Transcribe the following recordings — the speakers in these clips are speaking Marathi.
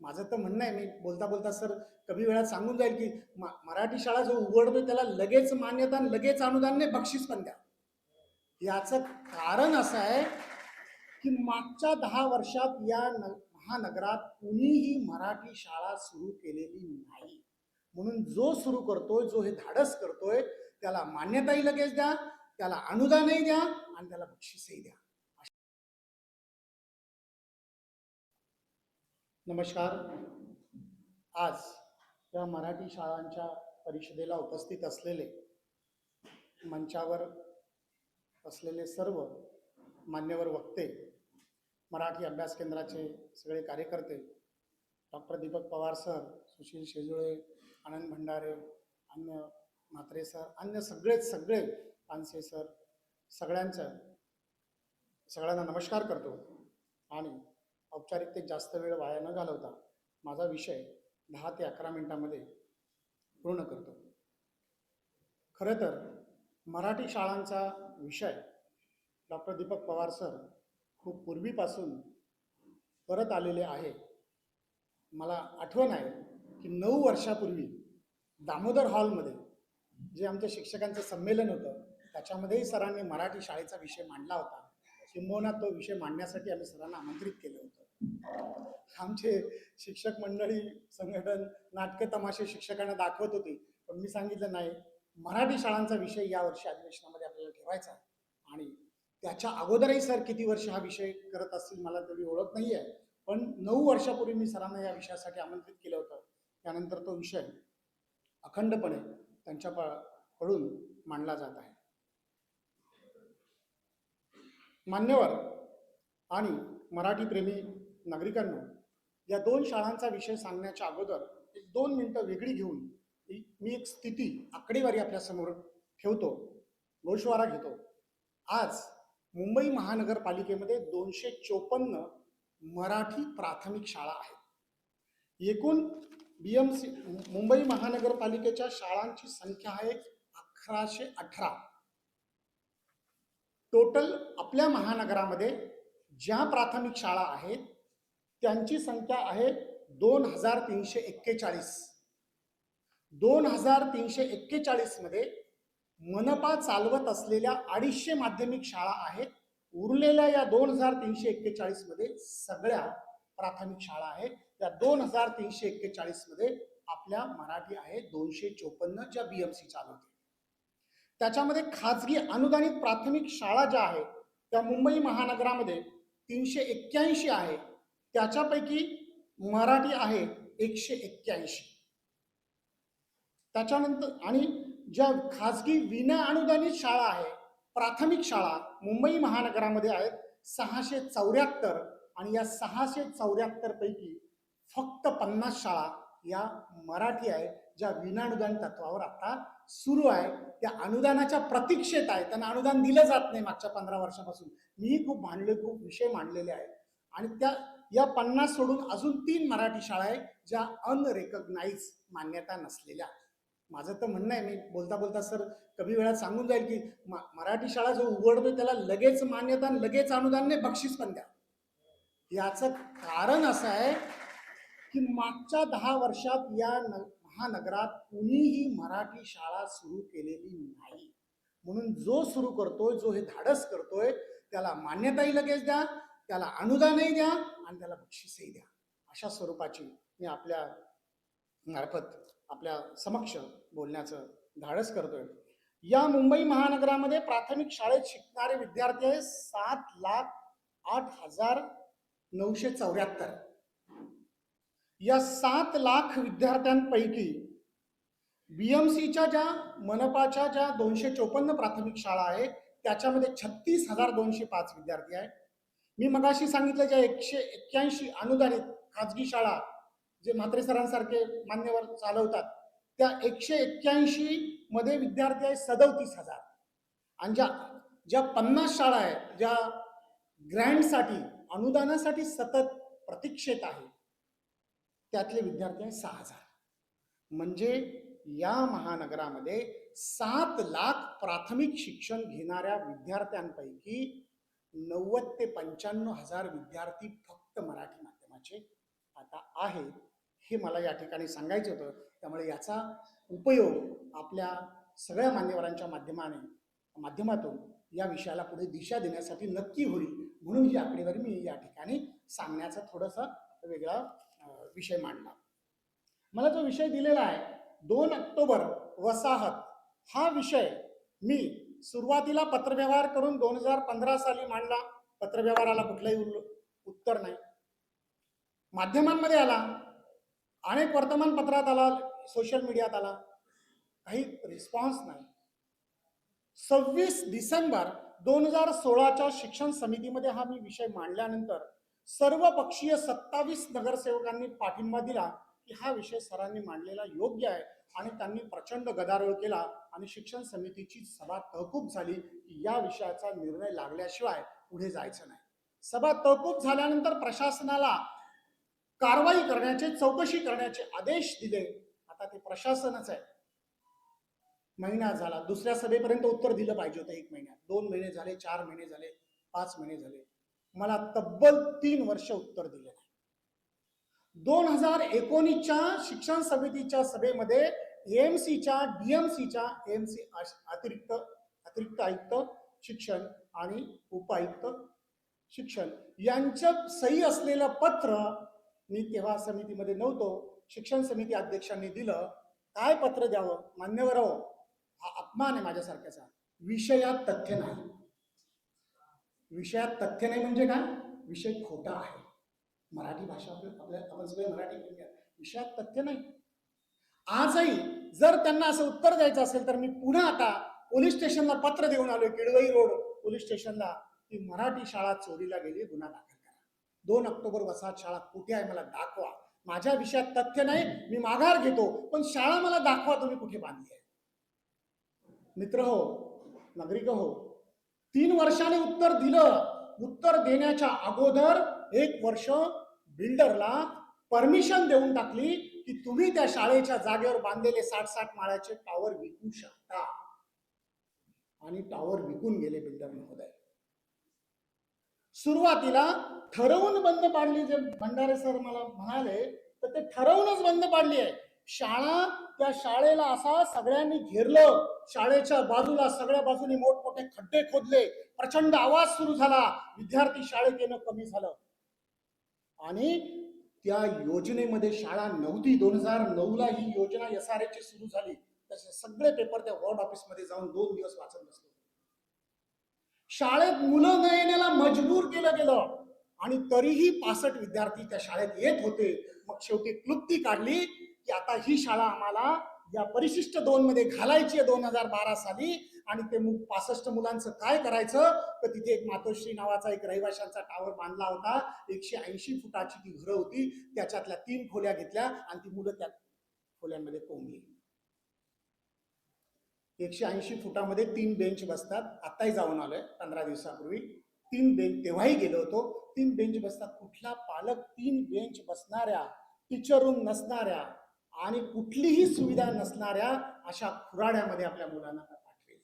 माझं तर म्हणणं आहे मी बोलता बोलता सर कमी वेळात सांगून जाईल की मराठी शाळा जो उघडतोय त्याला लगेच मान्यता आणि लगेच अनुदान नाही बक्षीस पण द्या. याचं कारण असं आहे की मागच्या दहा वर्षात या न महानगरात कुणीही मराठी शाळा सुरू केलेली नाही. म्हणून जो सुरू करतोय जो हे धाडस करतोय त्याला मान्यताही लगेच द्या त्याला अनुदानही द्या आणि त्याला बक्षीसही द्या. नमस्कार. आज या मराठी शाळांच्या परिषदेला उपस्थित असलेले मंचावर असलेले सर्व मान्यवर वक्ते मराठी अभ्यास केंद्राचे सगळे कार्यकर्ते डॉक्टर दीपक पवार सर सुशील शेजुळे आनंद भंडारे अन्य म्हात्रे सर अन्य सगळेच सगळे पानसे सर सगळ्यांचं सगळ्यांना नमस्कार करतो. आणि औपचारिकतेत जास्त वेळ वाया न घालवता माझा विषय दहा ते अकरा मिनिटांमध्ये पूर्ण करतो. खरं तर मराठी शाळांचा विषय डॉक्टर दीपक पवार सर खूप पूर्वीपासून परत आलेले आहे. मला आठवण आहे की नऊ वर्षापूर्वी दामोदर हॉलमध्ये जे आमच्या शिक्षकांचं संमेलन होतं त्याच्यामध्येही सरांनी मराठी शाळेचा विषय मांडला होता. किंबहुना तो विषय मांडण्यासाठी आम्ही सरांना आमंत्रित केलं होतं. आमचे शिक्षक मंडळी संघटन नाटक तमाशे शिक्षकांना दाखवत होते. पण मी सांगितलं नाही मराठी शाळांचा विषय यावर्षी अधिवेशनामध्ये आपल्याला ठेवायचा आणि त्याच्या अगोदरही सर किती वर्ष हा विषय करत असतील मला तेवढी ओळख नाही आहे. पण नऊ वर्षापूर्वी मी सरांना या विषयासाठी आमंत्रित केलं होतं. त्यानंतर तो विषय अखंडपणे त्यांच्या कडून मांडला जात आहे. मान्यवर आणि मराठी प्रेमी नागरिकांनो या दोन शाळांचा विषय सांगण्याच्या अगोदर एक दोन मिनटं वेगळी घेऊन मी- मी एक स्थिती आकडेवारी आपल्यासमोर ठेवतो गोषवारा घेतो. आज मुंबई महानगरपालिकेमध्ये दोनशे चोपन्न मराठी प्राथमिक शाळा आहेत. एकूण बी एम सी मुंबई महानगरपालिकेच्या शाळांची संख्या आहे अकराशे अठरा. टोटल आपल्या महानगरामध्ये ज्या प्राथमिक शाळा आहेत त्यांची संख्या आहे दोन हजार तीनशे एक्केचाळीस. दोन हजार तीनशे एक्केचाळीसमध्ये मनपा चालवत असलेल्या अडीचशे माध्यमिक शाळा आहेत. उरलेल्या या दोन हजार तीनशे एक्केचाळीसमध्ये सगळ्या प्राथमिक शाळा आहेत. त्या दोन हजार तीनशे एक्केचाळीसमध्ये आपल्या मराठी आहे दोनशे चोपन्न ज्या सी चालवते त्याच्यामध्ये खाजगी अनुदानित प्राथमिक शाळा ज्या आहेत त्या मुंबई महानगरामध्ये तीनशे एक्क्याऐंशी आहे. त्याच्यापैकी मराठी आहे एकशे एक्क्याऐंशी. त्याच्यानंतर आणि ज्या खाजगी विना अनुदानित शाळा आहे प्राथमिक शाळा मुंबई महानगरामध्ये आहेत सहाशे चौऱ्याहत्तर आणि या सहाशे चौऱ्याहत्तर पैकी फक्त पन्नास शाळा या मराठी आहेत. ज्या विनानुदान तत्वावर आता सुरू आहे त्या अनुदानाच्या प्रतीक्षेत आहे त्यांना अनुदान दिलं जात नाही मागच्या पंधरा वर्षापासून. मीही खूप मांडले खूप विषय मांडलेले आहेत. आणि त्या या पन्नास सोडून अजून तीन मराठी शाळा आहे ज्या अनरेकग्नाइज मान्यता नसलेल्या माझं तर म्हणणं आहे मी बोलता बोलता सर कमी वेळात सांगून जाईल की मराठी शाळा जो उघडतोय त्याला लगेच मान्यता आणि लगेच अनुदान नाही बक्षीस पण द्या. याचं कारण असं आहे की मागच्या दहा वर्षात या न महानगरात कुणीही मराठी शाळा सुरू केलेली नाही. म्हणून जो सुरू करतोय जो हे धाडस करतोय त्याला मान्यताही लगेच द्या त्याला अनुदानही द्या आणि त्याला बक्षीसही द्या. अशा स्वरूपाची मी आपल्या मार्फत आपल्या समक्ष बोलण्याचं धाडस करतोय. या मुंबई महानगरामध्ये प्राथमिक शाळेत शिकणारे विद्यार्थी आहे सात लाख आठ हजार नऊशे चौऱ्याहत्तर. या सात लाख विद्यार्थ्यांपैकी बी एम सीच्या ज्या मनपाच्या ज्या दोनशे चोपन्न प्राथमिक शाळा आहेत त्याच्यामध्ये छत्तीस हजार दोनशे पाच विद्यार्थी आहेत. मी मगाशी सांगितलं ज्या एकशे एक्क्याऐंशी अनुदानित खाजगी शाळा जे म्हात्रे सरांसारखे मान्यवर चालवतात त्या एकशे एक्क्याऐंशी मध्ये विद्यार्थी आहे सदोतीस हजार. आणि ज्या ज्या पन्नास शाळा आहेत ज्या ग्रँडसाठी अनुदानासाठी सतत प्रतीक्षेत आहे त्यातले विद्यार्थी आहे सहा हजार. म्हणजे या महानगरामध्ये सात लाख प्राथमिक शिक्षण घेणाऱ्या विद्यार्थ्यांपैकी नव्वद ते पंच्याण्णव हजार विद्यार्थी फक्त मराठी माध्यमाचे आता आहेत. हे मला या ठिकाणी सांगायचं होतं. त्यामुळे याचा उपयोग आपल्या सगळ्या मान्यवरांच्या माध्यमाने माध्यमातून या विषयाला पुढे दिशा देण्यासाठी नक्की होईल. म्हणून ही आकडेवारी मी या ठिकाणी सांगण्याचा थोडासा वेगळा विषय मांडला मला जो विषय दिलेला आहे दोन ऑक्टोबर वसाहत हा विषय मी सुरुवातीला पत्रव्यवहार करून दोन हजार पंधरा साली मांडला. पत्रव्यवहाराला कुठलंही उत्तर नाही. माध्यमांमध्ये आला. अनेक वर्तमानपत्रात आला सोशल मीडियात आला. काही रिस्पॉन्स नाही. सव्वीस डिसेंबर दोन हजार सोळाच्या शिक्षण समितीमध्ये हा मी विषय मांडल्यानंतर सर्व पक्षीय सत्तावीस नगरसेवकांनी पाठिंबा दिला की हा विषय सरांनी मांडलेला योग्य आहे आणि त्यांनी प्रचंड गदारोळ केला आणि शिक्षण समितीची सभा तहकूब झाली की या विषयाचा निर्णय लागल्याशिवाय पुढे जायचं नाही. सभा तहकूब झाल्यानंतर प्रशासनाला कारवाई करण्याचे चौकशी करण्याचे आदेश दिले. आता ते प्रशासनच आहे. महिना झाला. दुसऱ्या सभेपर्यंत उत्तर दिलं पाहिजे होतं एक महिन्यात. दोन महिने झाले चार महिने झाले पाच महिने झाले. मला तब्बल तीन वर्ष उत्तर दिले नाही. दोन हजार एकोणीसच्या शिक्षण समितीच्या सभेमध्ये एएमसीच्या डीएमसीच्या एएमसी अतिरिक्त अतिरिक्त आयुक्त शिक्षण आणि उपायुक्त शिक्षण यांच्या सही असलेलं पत्र मी तेव्हा समितीमध्ये नव्हतो शिक्षण समिती अध्यक्षांनी दिलं. काय पत्र द्यावं? मान्यवर हो हा अपमान आहे माझ्यासारख्याचा. विषयात तथ्य नाही. विषयात तथ्य नाही म्हणजे काय? विषय खोटा आहे. मराठी भाषा आपल्या आपण सगळे मराठी विषयात तथ्य नाही. आजही जर त्यांना असं उत्तर द्यायचं असेल तर मी पुन्हा आता पोलीस स्टेशनला पत्र देऊन आलोय किडवई रोड पोलीस स्टेशनला की मराठी शाळा चोरीला गेली गुन्हा दाखल करा. दोन ऑक्टोबर वसाहत शाळा कुठे आहे मला दाखवा. माझ्या विषयात तथ्य नाही मी माघार घेतो पण शाळा मला दाखवा तुम्ही कुठे बांधली आहे. मित्र हो नागरिक हो तीन वर्षाने उत्तर दिलं. उत्तर देण्याच्या अगोदर एक वर्ष बिल्डरला परमिशन देऊन टाकली की तुम्ही त्या शाळेच्या जागेवर बांधलेले साठ साठ माळ्याचे टॉवर विकू शकता. आणि टॉवर विकून गेले बिल्डर महोदय. सुरुवातीला ठरवून बंद पाडली जे भंडारे सर मला म्हणाले तर ते ठरवूनच बंद पाडली आहे. शाळा त्या शाळेला असा सगळ्यांनी घेरलं. शाळेच्या बाजूला सगळ्या बाजूनी मोठमोठे खड्डे खोदले. प्रचंड आवाज सुरू झाला. विद्यार्थी शाळेत येणं कमी झालं. आणि त्या योजनेमध्ये शाळा नव्हती दोन हजार नऊ ला ही योजना एस आर ची सुरू झाली. तसे सगळे पेपर त्या वॉर्ड ऑफिसमध्ये जाऊन दोन दिवस वाचत बसले. शाळेत मुलं न येण्याला मजबूर केलं गेलं. आणि तरीही पासष्ट विद्यार्थी त्या शाळेत येत होते. मग शेवटी क्लुप्ती काढली. की आता ही शाळा आम्हाला या परिशिष्ट दोन मध्ये घालायची आहे दोन हजार बारा साली. आणि ते पासष्ट मुलांचं काय करायचं? तर तिथे एक मातोश्री नावाचा एक रहिवाशांचा टावर बांधला होता. एकशे ऐंशी फुटाची ती घरं होती. त्याच्यातल्या तीन खोल्या घेतल्या आणि ती मुलं त्या खोल्यांमध्ये कोंबली. एकशे ऐंशी फुटामध्ये तीन बेंच बसतात. आताही जाऊन आलोय पंधरा दिवसापूर्वी. तीन बेंच तेव्हाही गेलो होतो. तीन बेंच बसतात. कुठला पालक तीन बेंच बसणाऱ्या टीचर रूम नसणाऱ्या आणि कुठलीही सुविधा नसणाऱ्या अशा खुराड्यामध्ये आपल्या मुलांना पाठवेल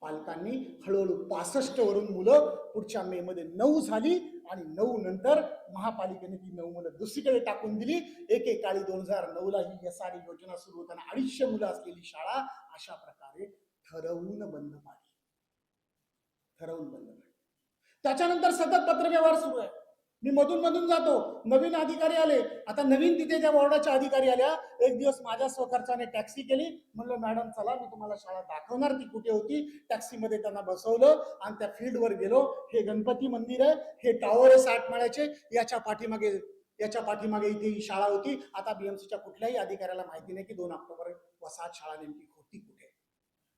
पालकांनी हळूहळू पासष्ट वरून मुलं पुढच्या मे मध्ये नऊ झाली आणि नऊ नंतर महापालिकेने ती नऊ मुलं दुसरीकडे टाकून दिली. एकेकाळी दोन हजार नऊ ला ही एस योजना सुरू होताना अडीचशे मुलं असलेली शाळा अशा प्रकारे ठरवून बंद पाडली. ठरवून बंद पाडली. त्याच्यानंतर सतत पत्रव्यवहार सुरू आहे. मी मधून मधून जातो. नवीन अधिकारी आले. आता नवीन तिथे ज्या वॉर्डाच्या अधिकारी आल्या एक दिवस माझ्या स्वखर्चाने टॅक्सी केली. म्हणलं मॅडम चला मी तुम्हाला शाळा दाखवणार. ती कुठे होती? टॅक्सीमध्ये त्यांना बसवलं आणि त्या फील्डवर गेलो. हे गणपती मंदिर आहे. हे टॉवर आहे साठ माळ्याचे याच्या पाठीमागे याच्या पाठीमागे इथे ही शाळा होती. आता बीएमसीच्या कुठल्याही अधिकाऱ्याला माहिती नाही की दोन ऑक्टोबर वसाहत शाळा नेमकी होती कुठे?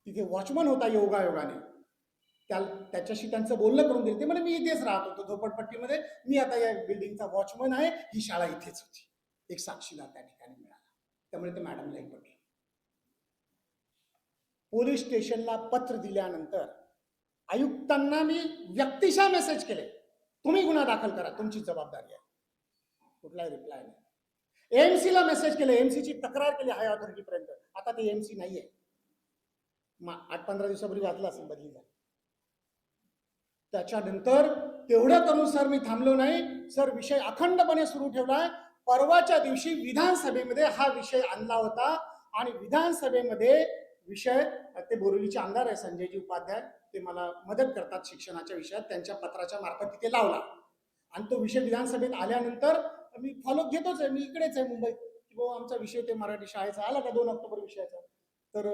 तिथे वॉचमन होता योगायोगाने. त्या त्याच्याशी त्यांचं बोलणं करून दिलं. ते म्हणजे मी इथेच राहत होतो झोपडपट्टीमध्ये. मी आता या बिल्डिंगचा वॉचमन आहे. ही शाळा इथेच होती. एक साक्षीदार त्या ठिकाणी मिळाला. त्यामुळे ते मॅडमलाही पडले पोलीस स्टेशनला पत्र दिल्यानंतर आयुक्तांना मी व्यक्तिशः मेसेज केले. तुम्ही गुन्हा दाखल करा. तुमची जबाबदारी आहे. कुठलाही रिप्लाय नाही. एमसी ला मेसेज केले. एमसी ची तक्रार केली हाय ऑथॉरिटीपर्यंत आता ते एमसी नाहीये. मग आठ पंधरा दिवसापूर्वी वाचलं असेल बदली झाली. त्याच्यानंतर तेवढं अनुसार मी थांबलो नाही. सर विषय अखंडपणे सुरू ठेवलाय. परवाच्या दिवशी विधानसभेमध्ये हा विषय आणला होता. आणि विधानसभेमध्ये विषय ते बोरिवलीचे आमदार आहे संजयजी उपाध्याय ते मला मदत करतात शिक्षणाच्या विषयात. त्यांच्या पत्राच्या मार्फत तिथे लावला. आणि तो विषय विधानसभेत आल्यानंतर मी फॉलो घेतोच आहे. मी इकडेच आहे मुंबईत. की आमचा विषय ते मराठी शाळेचा आला का? दोन ऑक्टोबर विषयाचा. तर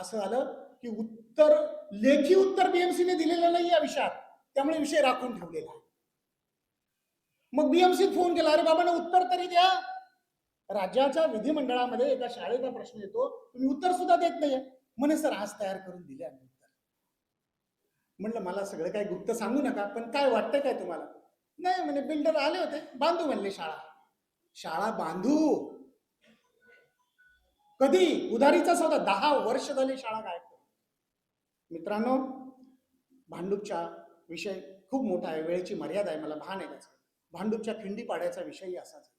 असं आलं की उत्तर लेखी उत्तर बीएमसीने दिलेलं नाही या विषयात. त्यामुळे विषय राखून ठेवलेला आहे. मग बीएमसीत फोन केला अरे बाबा उत्तर तरी द्या. राज्याच्या विधिमंडळामध्ये एका शाळेचा प्रश्न येतो तुम्ही उत्तर सुद्धा देत नाहीये. म्हणे सर आज तयार करून दिले आम्ही उत्तर. म्हणलं मला सगळं काही गुप्त सांगू नका पण काय वाटतंय काय तुम्हाला? नाही म्हणे बिल्डर आले होते बांधू म्हणले शाळा. शाळा बांधू? कधी उधारीचा सौदा दहा वर्ष झाली शाळा काय मित्रांनो भांडूपच्या विषय खूप मोठा आहे वेळेची मर्यादा आहे मला भान आहे त्याचं. भांडूपच्या खिंडीपाड्याचा विषयही असाच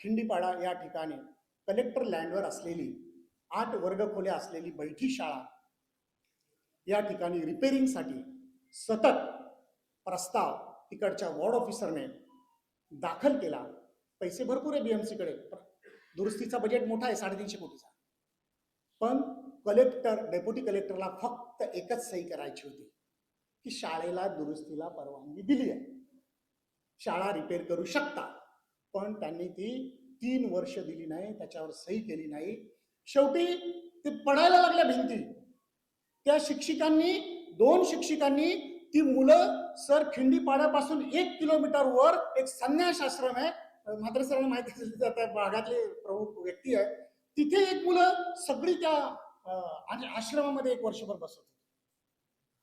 खिंडीपाडा या ठिकाणी कलेक्टर लँडवर असलेली आठ वर्गखोल्या असलेली बैठी शाळा या ठिकाणी रिपेरिंगसाठी सतत प्रस्ताव तिकडच्या वॉर्ड ऑफिसरने दाखल केला. पैसे भरपूर आहे बीएमसीकडे दुरुस्तीचा बजेट मोठा आहे साडेतीनशे कोटीचा. पण कलेक्टर डेप्युटी कलेक्टरला फक्त एकच सही करायची होती की शाळेला दुरुस्तीला परवानगी दिली आहे शाळा रिपेअर करू शकता पण त्यांनी ती तीन वर्ष दिली नाही त्याच्यावर सही केली नाही. शेवटी ते पडायला लागल्या भिंती. त्या शिक्षिकांनी दोन शिक्षिकांनी ती मुलं सर खिंडीपाड्यापासून एक किलोमीटर वर एक संन्यास आश्रम आहे. मात्र सरांना माहिती त्या त्या भागातले प्रमुख व्यक्ती आहे. तिथे एक मुलं सगळी त्या आणि आश्रमामध्ये एक वर्षभर बसत होती.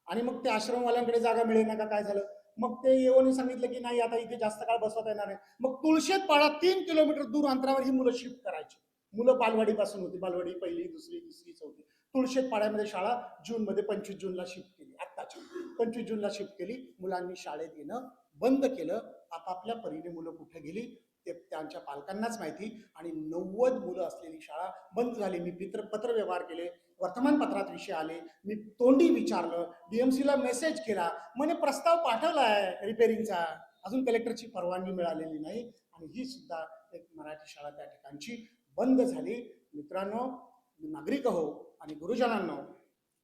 आणि मग ते आश्रमवाल्यांकडे जागा मिळेना का काय झालं? मग ते येऊन सांगितलं की नाही आता इथे जास्त काळ बसवता येणार नाही मग तुळशेत पाडा तीन किलोमीटर दूर अंतरावर ही मुलं शिफ्ट करायची. मुलं बालवाडीपासून होती. बालवाडी पहिली दुसरी तिसरी चौथी तुळशेत पाड्यामध्ये शाळा जून मध्ये पंचवीस जूनला शिफ्ट केली. आत्ताची. पंचवीस जूनला शिफ्ट केली. मुलांनी शाळेत येणं बंद केलं. आपापल्या परीने मुलं कुठे गेली? ते त्यांच्या पालकांनाच माहिती. आणि नव्वद मुलं असलेली शाळा बंद झाली. मी पित्र पत्रव्यवहार केले. वर्तमानपत्रात विषय आले. मी तोंडी विचारलं. डीएमसीला ला मेसेज केला. म्हणे प्रस्ताव पाठवला आहे रिपेरिंगचा अजून कलेक्टरची परवानगी मिळालेली नाही. आणि ही सुद्धा एक मराठी शाळा त्या ठिकाणची बंद झाली. मित्रांनो नागरिक हो आणि गुरुजनांनो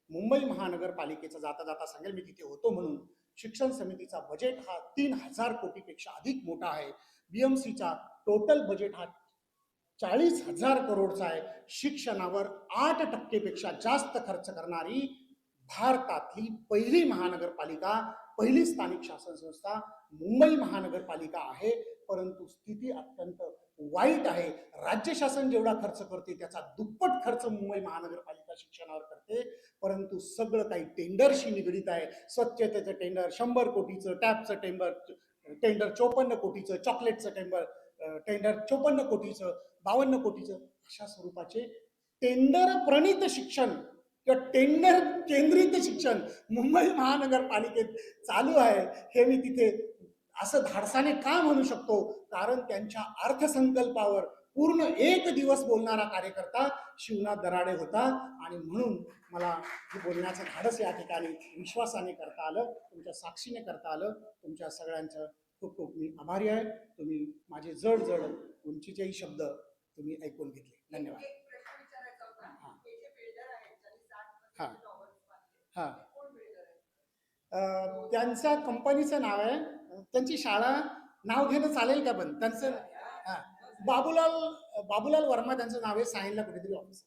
मुंबई महानगरपालिकेचा जाता जाता सांगेल मी तिथे होतो म्हणून शिक्षण समितीचा बजेट हा तीन हजार कोटीपेक्षा अधिक मोठा आहे. बीएमसीचा टोटल बजेट हा चाळीस हजार करोडचा आहे. शिक्षणावर आठ टक्केपेक्षा जास्त खर्च करणारी भारतातली पहिली महानगरपालिका पहिली स्थानिक शासन संस्था मुंबई महानगरपालिका आहे. परंतु स्थिती अत्यंत वाईट आहे. राज्य शासन जेवढा खर्च करते त्याचा दुप्पट खर्च मुंबई महानगरपालिका शिक्षणावर करते. परंतु सगळं काही टेंडरशी निगडीत आहे. स्वच्छतेचं टेंडर शंभर कोटीचं टॅपचं टेंडर टेंडर चोपन्न कोटीचं चॉकलेटचं टेंडर टेंडर चोपन्न कोटीचं बावन्न कोटीचं अशा स्वरूपाचे टेंडर प्रणित शिक्षण किंवा टेंडर केंद्रित शिक्षण मुंबई महानगरपालिकेत चालू आहे. हे मी तिथे असं धाडसाने का म्हणू शकतो? कारण त्यांच्या अर्थसंकल्पावर पूर्ण एक दिवस बोलणारा कार्यकर्ता शिवनाथ दराडे होता. आणि म्हणून मला हे बोलण्याचं धाडस या ठिकाणी विश्वासाने करता आलं तुमच्या साक्षीने करता आलं तुमच्या सगळ्यांचं खूप खूप मी आभारी आहे तुम्ही माझे जड जड उंचीचेही शब्द तुम्ही ऐकून घेतले धन्यवाद. हा. हे जे builder आहेत, ज्यांनी साठ. मजली towers बांधले, ते कोण builder आहेत? अं, त्यांच्या कंपनीचं नाव आहे त्यांची शाळा नाव घेणं चालेल का पण त्यांचं हा बाबूलाल बाबूलाल वर्मा त्यांचं नाव आहे सायनला कुठेतरी ऑफिस